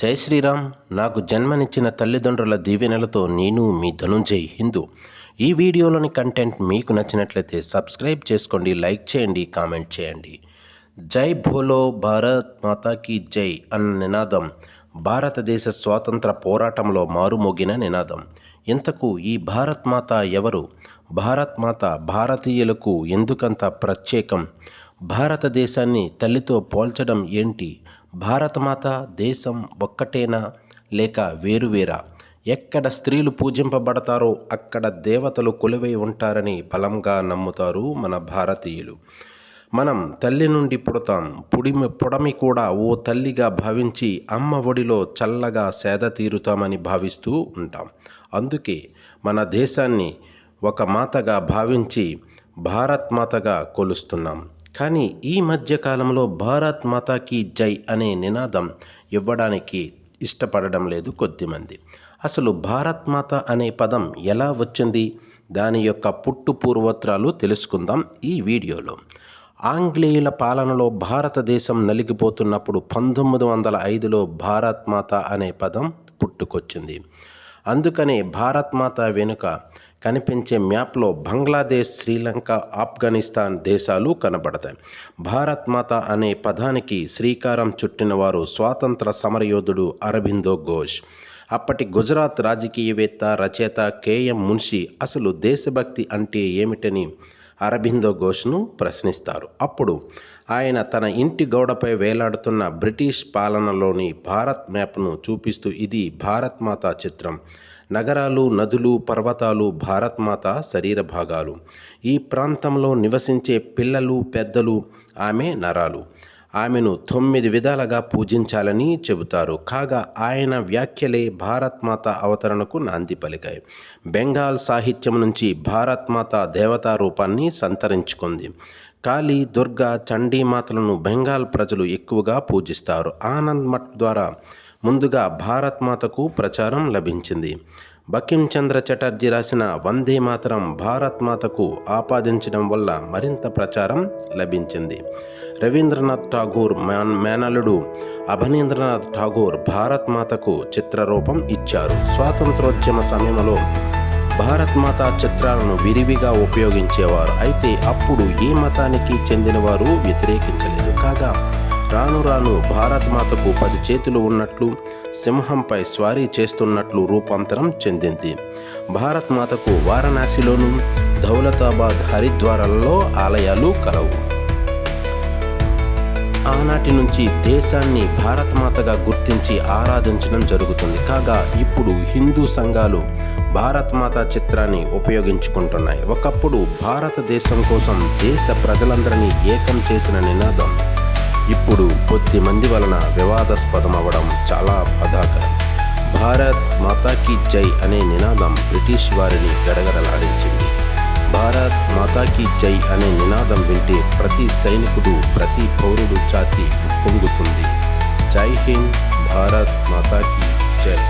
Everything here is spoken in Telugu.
జై శ్రీరామ్. నాకు జన్మనిచ్చిన తల్లిదండ్రుల దీవెనలతో నేను మీ ధనుంజయ్ హిందూ. ఈ వీడియోలోని కంటెంట్ మీకు నచ్చినట్లయితే సబ్స్క్రైబ్ చేసుకోండి లైక్ చేయండి కామెంట్ చేయండి. జై భోలో భారత్ మాతాకి జై అన్న నినాదం. భారతదేశ స్వాతంత్ర పోరాటంలో మారుమోగిన నినాదం. ఇంతకు ఈ భారత్ మాత ఎవరు? భారత్ మాత భారతీయులకు ఎందుకంత ప్రత్యేకం? భారతదేశాన్ని తల్లితో పోల్చడం ఏంటి? భారతమాత దేశం ఒక్కటేనా? లేక వేరువేరా? ఎక్కడ స్త్రీలు పూజింపబడతారో అక్కడ దేవతలు కొలువై ఉంటారని బలంగా నమ్ముతారు మన భారతీయులు. మనం తల్లి నుండి పుడతాం. పుడిమి పుడమి కూడా ఓ తల్లిగా భావించి అమ్మ ఒడిలో చల్లగా సేద తీరుతామని భావిస్తూ ఉంటాం. అందుకే మన దేశాన్ని ఒక మాతగా భావించి భారత్ మాతగా కొలుస్తున్నాం. కానీ ఈ మధ్య కాలంలో భారత్ మాతాకి జై అనే నినాదం ఇవ్వడానికి ఇష్టపడడం లేదు కొద్దిమంది. అసలు భారత్ మాత అనే పదం ఎలా వచ్చింది? దాని యొక్క పుట్టు పూర్వోత్తరాలు తెలుసుకుందాం ఈ వీడియోలో. ఆంగ్లేయుల పాలనలో భారతదేశం నలిగిపోతున్నప్పుడు పంతొమ్మిది వందల ఐదులో భారత్ మాత అనే పదం పుట్టుకొచ్చింది. అందుకనే భారత్ మాత వెనుక కనిపించే మ్యాప్లో బంగ్లాదేశ్ శ్రీలంక ఆఫ్ఘనిస్తాన్ దేశాలు కనబడతాయి. భారత్ మాత అనే పదానికి శ్రీకారం చుట్టినవారు స్వాతంత్ర సమరయోధుడు అరబిందో ఘోష్. అప్పటి గుజరాత్ రాజకీయవేత్త రచయిత కేఎం మున్షి అసలు దేశభక్తి అంటే ఏమిటని అరబిందో ఘోష్ను ప్రశ్నిస్తారు. అప్పుడు ఆయన తన ఇంటి గోడపై వేలాడుతున్న బ్రిటిష్ పాలనలోని భారత్ మ్యాప్ను చూపిస్తూ ఇది భారత్ మాత చిత్రం. నగరాలు నదులు పర్వతాలు భారత్ మాత శరీర భాగాలు. ఈ ప్రాంతంలో నివసించే పిల్లలు పెద్దలు ఆమె నరాలు. ఆమెను తొమ్మిది విధాలుగా పూజించాలని చెబుతారు. కాగా ఆయన వ్యాఖ్యలే భారత్ మాత అవతరణకు నాంది పలికాయి. బెంగాల్ సాహిత్యం నుంచి భారత్ మాత దేవతా రూపాన్ని సంతరించుకుంది. కాళీ దుర్గా చండీమాతలను బెంగాల్ ప్రజలు ఎక్కువగా పూజిస్తారు. ఆనంద్ మఠ్ ద్వారా ముందుగా భారత్ మాతకు ప్రచారం లభించింది. బకిం చంద్ర చటర్జీ రాసిన వందే మాతరం భారత్ మాతకు ఆపాదించడం వల్ల మరింత ప్రచారం లభించింది. రవీంద్రనాథ్ ఠాగూర్ మేనలుడు అభనీంద్రనాథ్ ఠాగూర్ భారత్ మాతకు చిత్రరూపం ఇచ్చారు. స్వాతంత్రోద్యమ సమయంలో భారత్ మాత చిత్రాలను విరివిగా ఉపయోగించేవారు. అయితే అప్పుడు ఏ మతానికి చెందినవారు వ్యతిరేకించలేదు. కాగా రాను రాను భారత్ మాతకు పది చేతులు ఉన్నట్లు సింహంపై స్వారీ చేస్తున్నట్లు రూపాంతరం చెందింది. భారత్ మాతకు వారణాసిలోను దౌలతాబాద్ హరిద్వారాలలో ఆలయాలు కలవు. ఆనాటి నుంచి దేశాన్ని భారత్ మాతగా గుర్తించి ఆరాధించడం జరుగుతుంది. కాగా ఇప్పుడు హిందూ సంఘాలు భారత్ మాత చిత్రాన్ని ఉపయోగించుకుంటున్నాయి. ఒకప్పుడు భారతదేశం కోసం దేశ ప్రజలందరినీ ఏకం చేసిన నినాదం ఇప్పుడు కొద్ది మంది వలన వివాదాస్పదం అవ్వడం చాలా బాధాకరం. భారత్ మాతాకి జై అనే నినాదం బ్రిటిష్ వారిని గడగడలాడించింది. భారత్ మాతాకి జై అనే నినాదం వింటే ప్రతి సైనికుడు ప్రతి పౌరుడు ఛాతి పొంగుతుంది. జై హింద్ భారత్ మాతాకి జై.